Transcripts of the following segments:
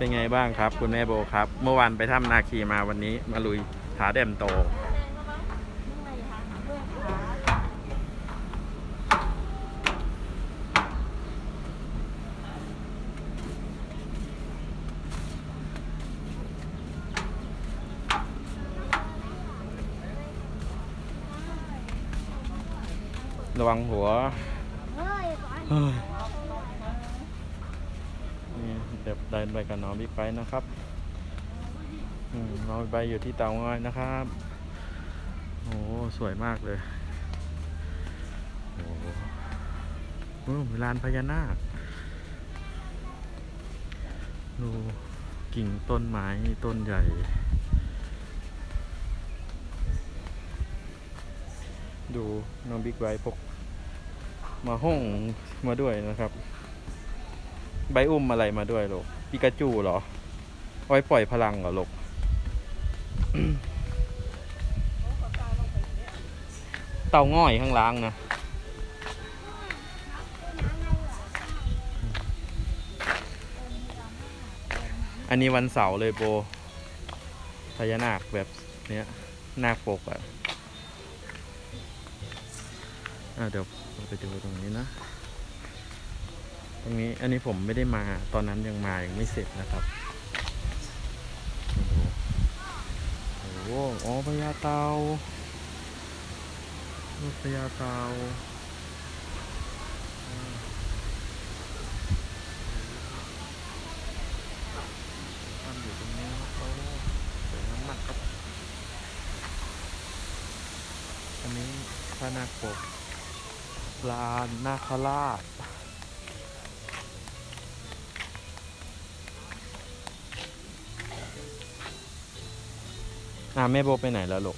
เป็นไงบ้างครับ คุณแม่โบครับ เมื่อวานไปถ้ำนาคีมาวันนี้มาลุยผาแดมโต ระวังหัว เฮ้ย เดี๋ยวเดินไปกับน้องบิ๊กไบค์นะครับมน้องบิ๊กไบค์อยู่ที่เตางอยนะครับโอ้สวยมากเลยโอ้โหลานพญานาคดูกิ่งต้นไม้ต้นใหญ่ดูน้องบิ๊กไบค์พกมาห้องมาด้วยนะครับ ใบอุ้มอะไรมาด้วยลูกปิกาจูเหรอไว้ปล่อยพลังเหรอลูกเต่าง่อยข้างล่างนะอันนี้วันเสาร์เลยโบพญานาคแบบเนี้ยนาคปกอะอะเดี๋ยวเราไปดูตรงนี้นะ ตรงนี้อันนี้ผมไม่ได้มาตอนนั้นยังมายังไม่เสร็จนะครับโอ้โหอ๋อพญาเตาลูกพญาเตาตั้งอยู่ตรงนี้โอ้สวยมากครับ อันนี้พระนาคปลานนาคราช อะแม่โบไปไหนแล้วลูก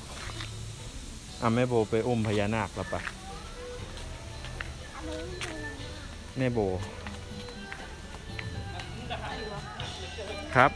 อะแม่โบไปอุ้มพญานาคแล้วปะแม่โบ ครับ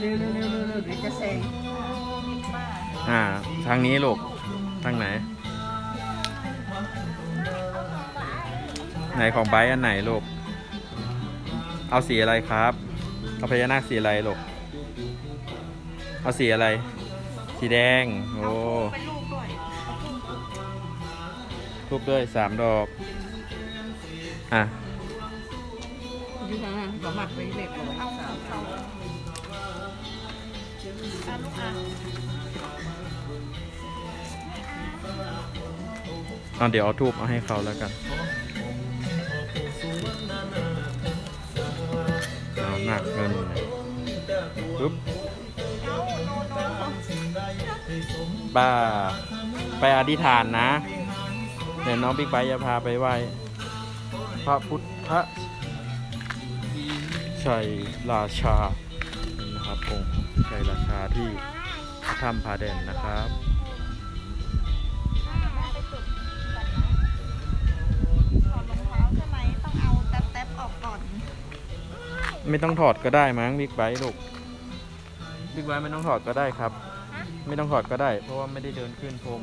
เร็วเร็วเร็วเร็วเร็วเดี๋ยวจะแซงอ่า ทางนี้ลูก ทางไหน ไหนของไบร์ทอันไหนลูก เอาสีอะไรครับ เอาพญานาคสีอะไรลูก เอาสีอะไร สีแดง โอ้รู ปด้วยสามดอก อะอยู่ทางนั้นก็มัดไว้เล็กเลยสามเขาเอาเดี๋ยวเอาทูบเอาให้เขาแล้วกันเอาหนักเงินปุ๊บป้าไปอธิษฐานนะ เดี๋ยวน้องบิ๊กไบค์จะพาไปไหว้พระพุทธชัยราชานี่นะครับองค์ชัยราชาที่ถ้ำผาแดนนะครับถอดรองเท้าใช่ไหมต้องเอาแท็บๆออกก่อนไม่ต้องถอดก็ได้มั้งบิ๊กไบค์ลูกบิ๊กไบค์ไม่ต้องถอดก็ได้ครับ ไม่ต้องถอดก็ได้ เพราะว่าไม่ได้เดินขึ้นพรม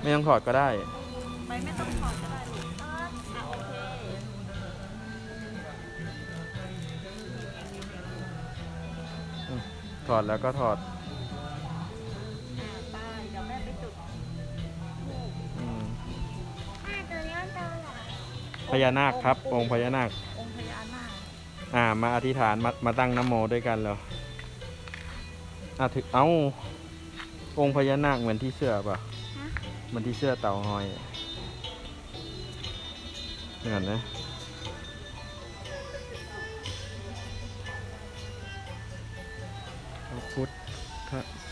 ไม่ต้องถอดก็ได้ ไปไม่ต้องถอดก็ได้ลูกอะโอเคถอดแล้วก็ถอดอะไปเดี๋ยวแม่ไปจุดอืมแม่ตัวนี้ตัวอะไรพญานาคครับ องค์พญานาค องค์พญานาคอ่า มาอธิษฐานมามาตั้งน้ำโมด้วยกันเหรออะถึงเอ้า องค์พญานาคเหมือนที่เสื้อป่ะฮะ มือนที่เสื้อเต่าหอยอะเหมือนนะพระพุทธ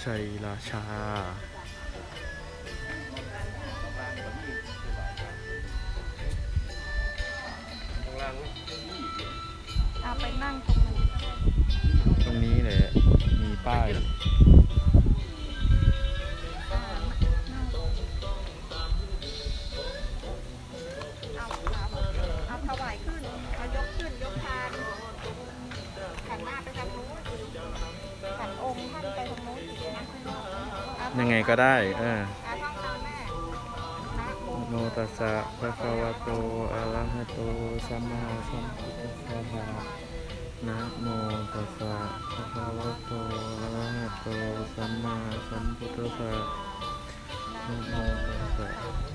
ชัยราชาเอาไปนั่งตรงนั้นก็ได้ป้ายอ่าเยังไงก็ได้เอออ่าท่องตามแม่นะโนะโมตัสสะภะคะวะโตอะระหะโตสัมมาสัมพุทธัสสะนะโมตัสสะภะคะวะโตอะระหะโตสัมมาสัมพุทธัสสะนะโมตัสสะ